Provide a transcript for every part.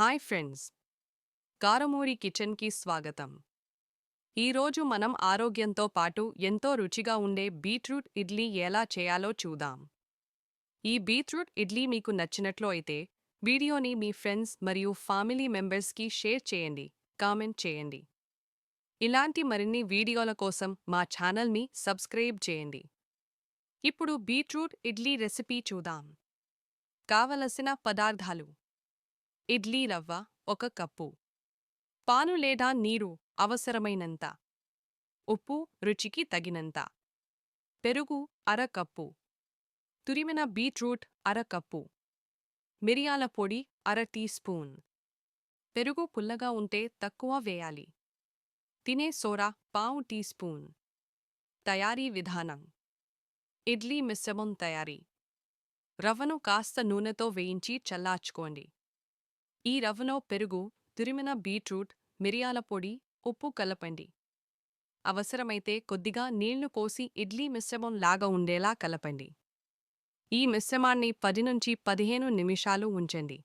Hi friends. కారమూరి కిచెన్కి స్వాగతం. ఈరోజు మనం ఆరోగ్యంతో పాటు ఎంతో రుచిగా ఉండే బీట్రూట్ ఇడ్లీ ఎలా చేయాలో చూద్దాం. ఈ బీట్రూట్ ఇడ్లీ మీకు నచ్చినట్లు అయితే వీడియోని మీ ఫ్రెండ్స్ మరియు ఫ్యామిలీ మెంబర్స్కి షేర్ చేయండి కామెంట్ చేయండి. ఇలాంటి మరిన్ని వీడియోల కోసం మా ఛానల్ని సబ్స్క్రైబ్ చేయండి. ఇప్పుడు బీట్రూట్ ఇడ్లీ రెసిపీ చూద్దాం. కావలసిన పదార్థాలు ఇడ్లీ రవ్వ ఒక కప్పు. పాను లేదా నీరు అవసరమైనంత. ఉప్పు రుచికి తగినంత. పెరుగు అర కప్పు. తురిమిన బీట్రూట్ అర కప్పు. మిరియాల పొడి అర టీ స్పూన్. పెరుగు పుల్లగా ఉంటే తక్కువ వేయాలి. తినే సోరా పావు టీ స్పూన్. తయారీ విధానం. ఇడ్లీ మిశ్రమం తయారీ. రవ్వను కాస్త నూనెతో వేయించి చల్లార్చుకోండి. ఈ రవ్వలో పెరుగు తురిమిన బీట్రూట్ మిరియాల పొడి ఉప్పు కలపండి. అవసరమైతే కొద్దిగా నీళ్ళు పోసి ఇడ్లీ మిశ్రమం లాగా ఉండేలా కలపండి. ఈ మిశ్రమాన్ని పది నుంచి పదిహేను నిమిషాలు ఉంచండి.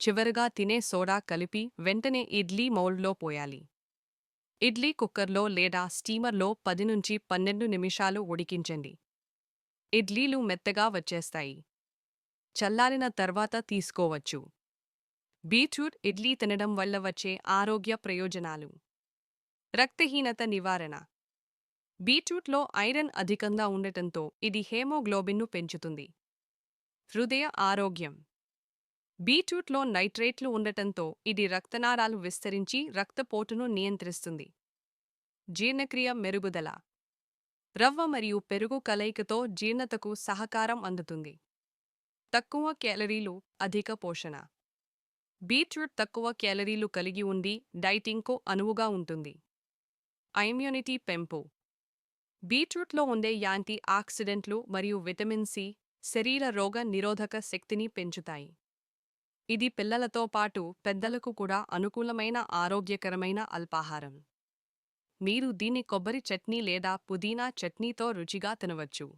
చివరగా తినే సోడా కలిపి వెంటనే ఇడ్లీ మౌల్డ్లో పోయాలి. ఇడ్లీ కుక్కర్లో లేదా స్టీమర్లో పది నుంచి పన్నెండు నిమిషాలు ఉడికించండి. ఇడ్లీలు మెత్తగా వచ్చేస్తాయి. చల్లారిన తర్వాత తీసుకోవచ్చు. బీట్రూట్ ఇడ్లీ తినడం వల్ల వచ్చే ఆరోగ్య ప్రయోజనాలు. రక్తహీనత నివారణ. బీట్రూట్లో ఐరన్ అధికంగా ఉండటంతో ఇది హేమోగ్లోబిన్ను పెంచుతుంది. హృదయ ఆరోగ్యం. బీట్రూట్లో నైట్రేట్లు ఉండటంతో ఇది రక్తనాళాలు విస్తరించి రక్తపోటును నియంత్రిస్తుంది. జీర్ణక్రియ మెరుగుదల. రవ్వ మరియు పెరుగు కలయికతో జీర్ణతకు సహకారం అందుతుంది. తక్కువ క్యాలరీలు అధిక పోషణ. బీట్రూట్ తక్కువ క్యాలరీలు కలిగి ఉండి డైటింగ్కు అనువుగా ఉంటుంది. ఇమ్యూనిటీ పెంపు. బీట్రూట్లో ఉండే యాంటీ ఆక్సిడెంట్లు మరియు విటమిన్ సి శరీర రోగ నిరోధక శక్తిని పెంచుతాయి. ఇది పిల్లలతో పాటు పెద్దలకు కూడా అనుకూలమైన ఆరోగ్యకరమైన అల్పాహారం. మీరు దీన్ని కొబ్బరి చట్నీ లేదా పుదీనా చట్నీతో రుచిగా తినవచ్చు.